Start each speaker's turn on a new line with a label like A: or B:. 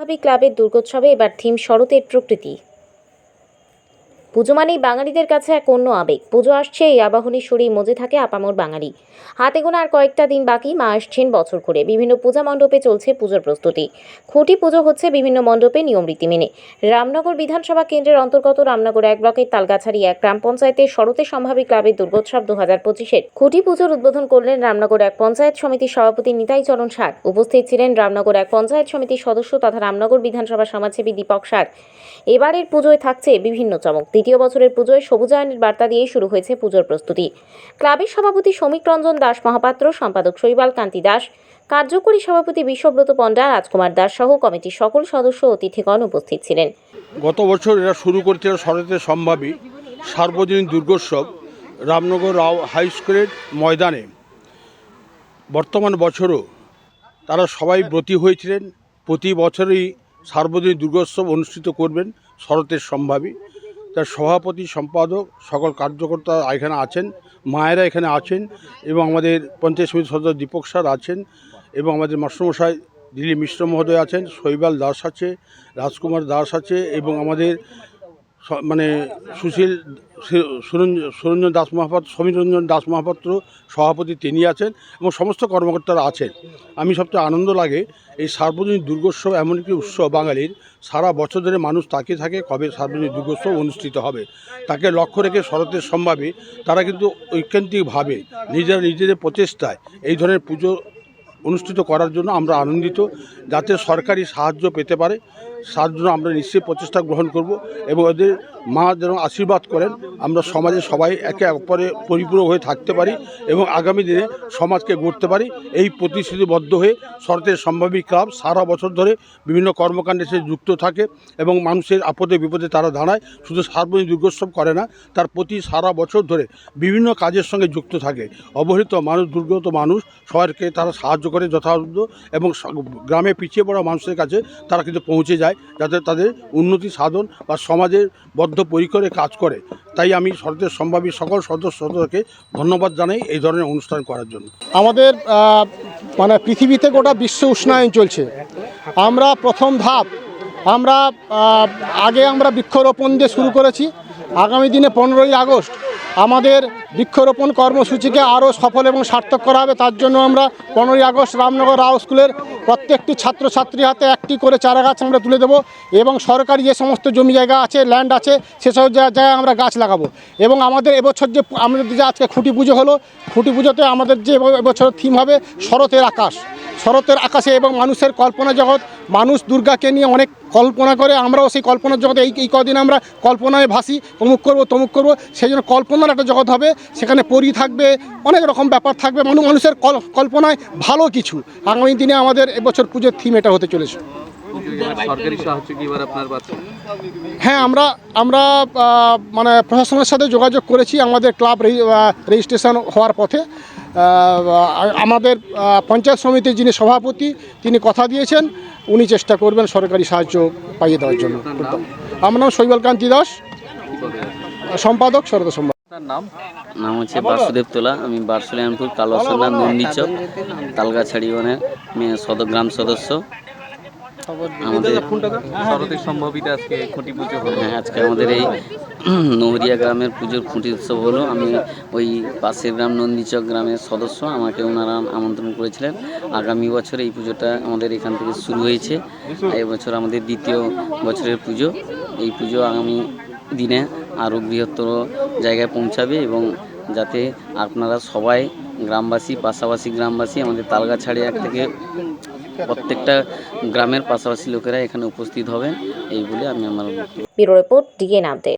A: ভাবি ক্লাবের দুর্গোৎসবে এবার থিম শরতের প্রকৃতি। পুজো মানেই বাঙালিদের কাছে এক অন্য আবেগ। পুজো আসছে, এই আবাহনী সরিয়ে মজে থাকে আপামর বাঙালি। হাতে গোনা আর কয়েকটা দিন বাকি, মা আসছেন বছর করে বিভিন্ন পূজা মণ্ডপে চলছে পুজোর প্রস্তুতি। খুঁটি পুজো হচ্ছে বিভিন্ন মণ্ডপে নিয়ম রীতি মেনে। রামনগর বিধানসভা কেন্দ্রের অন্তর্গত রামনগর এক ব্লকের তালগাছাড়ি এক গ্রাম পঞ্চায়েতের শরতে সম্ভাবী ক্লাবের দুর্গোৎসব দু হাজার পঁচিশের খুঁটি পুজোর উদ্বোধন করলেন রামনগর এক পঞ্চায়েত সমিতির সভাপতি নিতাই চরণ সার। উপস্থিত ছিলেন রামনগর এক পঞ্চায়েত সমিতির সদস্য তথা রামনগর বিধানসভা সমাজসেবী দীপক সার। এবারের পুজোয় থাকছে বিভিন্ন চমক। দ্বিতীয় বছরের পুজোয় সবুজায়নের বার্তা দিয়ে শুরু হয়েছে পুজোর প্রস্তুতি। ক্লাবের সভাপতি সমীক রঞ্জন দাস মহাপাত্র, সম্পাদক শৈবাল কান্তি দাস, কার্যকরী সভাপতি বিশ্বব্রত পণ্ডা, রাজকুমার দাস সহ কমিটির সকল সদস্য অতিথিগণ উপস্থিত ছিলেন।
B: গত বছর এরা শুরু করেছিল শরতের সম্ভাবী সার্বজনীন দুর্গোৎসব রামনগর রাও হাই স্কুলের ময়দানে। বর্তমান বছরও তারা সবাই ব্রতী হয়েছিলেন। প্রতি বছরই সার্বজনীন দুর্গোৎসব অনুষ্ঠিত করবেন শরতের সম্ভাবী। তার সভাপতি, সম্পাদক, সকল কার্যকর্তা এখানে আছেন, মায়েরা এখানে আছেন এবং আমাদের পঞ্চায়েত সমিতি সদস্য দীপক স্যার আছেন এবং আমাদের মাস্টারমশাই দিলীপ মিশ্র মহোদয় আছেন, শৈবাল দাস আছে, রাজকুমার দাস আছে এবং আমাদের মানে সুশীল সুরঞ্জন দাস মহাপাত্র সমীরঞ্জন দাস মহাপাত্র সভাপতি তিনি আছেন এবং সমস্ত কর্মকর্তারা আছেন। আমি সবচেয়ে আনন্দ লাগে এই সার্বজনীন দুর্গোৎসব এমন একটি উৎসব বাঙালির। সারা বছর ধরে মানুষ তাকিয়ে থাকে কবে সার্বজনীন দুর্গোৎসব অনুষ্ঠিত হবে। তাকে লক্ষ্য রেখে শরতের সম্ভাবে তারা কিন্তু ঐকান্তিকভাবে নিজেরা নিজেদের প্রচেষ্টায় এই ধরনের পুজো অনুষ্ঠিত করার জন্য আমরা আনন্দিত, যাতে সরকারি সাহায্য পেতে পারে। সাহায্য আমরা নিশ্চয়ই প্রচেষ্টা গ্রহণ করব এবং ওদের মা যেন আশীর্বাদ করেন। আমরা সমাজে সবাই একে অপরে পরিপূরক হয়ে থাকতে পারি এবং আগামী দিনে সমাজকে গড়তে পারি। এই প্রতিশ্রুতিবদ্ধ হয়ে শরতের সম্ভাবী ক্লাব সারা বছর ধরে বিভিন্ন কর্মকাণ্ডে সে যুক্ত থাকে এবং মানুষের আপদে বিপদে তারা দাঁড়ায়। শুধু সার্বজনীন দুর্গোৎসব করে না, তার প্রতি সারা বছর ধরে বিভিন্ন কাজের সঙ্গে যুক্ত থাকে। অবহেলিত মানুষ, দুর্গত মানুষ সবাইকে তারা সাহায্য করে যথাযথ এবং গ্রামে পিছিয়ে পড়া মানুষের কাছে তারা কিন্তু পৌঁছে যায়। যাতে তাদের উন্নতি সাধন বা সমাজের বদ্ধ পরিকরে কাজ করে, তাই আমি শরতের সম্ভাবী সকল সদস্য সদস্যকে ধন্যবাদ জানাই এই ধরনের অনুষ্ঠান করার জন্য।
C: আমাদের মানে পৃথিবীতে গোটা বিশ্ব উষ্ণায়ন চলছে। আমরা প্রথম ধাপ, আমরা আগে আমরা বৃক্ষরোপণ দিয়ে শুরু করেছি। আগামী দিনে পনেরোই আগস্ট আমাদের বৃক্ষরোপণ কর্মসূচিকে আরও সফল এবং সার্থক করা হবে। তার জন্য আমরা পনেরোই আগস্ট রামনগর রাও স্কুলের প্রত্যেকটি ছাত্রছাত্রী হাতে একটি করে চারা গাছ আমরা তুলে দেবো এবং সরকারি যে সমস্ত জমি জায়গা আছে ল্যান্ড আছে সেসব জায়গায় আমরা গাছ লাগাবো। এবং আমাদের এবছর যে আমাদের যে আজকে খুঁটি পুজো হলো, খুঁটি পুজোতে আমাদের যে এবছর থিম হবে শরতের আকাশ। শরতের আকাশে এবং মানুষের কল্পনা জগৎ মানুষ দুর্গাকে নিয়ে অনেক কল্পনা করে আমরাও সেই কল্পনার জগতে এই এই কদিন আমরা কল্পনায় ভাসি অমুক করব তমুক করব সেই জন্য কল্পনার একটা জগৎ হবে সেখানে পরি থাকবে অনেক রকম ব্যাপার থাকবে মানুষ মানুষের কল- কল্পনায় ভালো কিছু। আগামী দিনে আমাদের এবছর পুজোর থিম এটা হতে চলেছে। হ্যাঁ আমরা আমরা মানে প্রশাসনের সাথে যোগাযোগ করেছি আমাদের ক্লাব রেজি- রেজিস্ট্রেশন হওয়ার পথে। আমাদের পঞ্চায়েত সমিতির যিনি সভাপতি তিনি কথা দিয়েছেন উনি চেষ্টা করবেন সরকারি সাহায্য পাইয়ে দেওয়ার জন্য। আমার নাম শৈবাল কান্তি দাস। সম্পাদক শরদ সম্পাদক।
D: তার নাম?
E: নাম হচ্ছে বাসুদেব তোলা। আমি বারসুলিয়ানপুর কালোসন্না নন্দীচক তালগাছাড়ি ওনের মেয়ে সদ গ্রাম সদস্য। আমাদের
D: শরতের সম্ভাবিত আজকে খুঁটি পুজো হলো।
E: হ্যাঁ আজকে আমাদের এই নহরিয়া গ্রামের পুজোর খুঁটি উৎসব হলো। আমি ওই পাশের গ্রাম নন্দীচক গ্রামের সদস্য আমাকে ওনারা আমন্ত্রণ করেছিলেন। আগামী বছর এই পুজোটা আমাদের এখান থেকে শুরু হয়েছে। এই বছর আমাদের দ্বিতীয় বছরের পুজো। এই পুজো আগামী দিনে আরও বৃহত্তর জায়গায় পৌঁছাবে এবং যাতে আপনারা সবাই গ্রামবাসী পাশাপাশি গ্রামবাসী আমাদের তালগাছাড়ি এক থেকে প্রত্যেকটা গ্রামের পাশাপাশি লোকেরা এখানে উপস্থিত হবেন, এই বলে আমি আমার
A: ব্যুরো রিপোর্ট ডিএন আপডেট।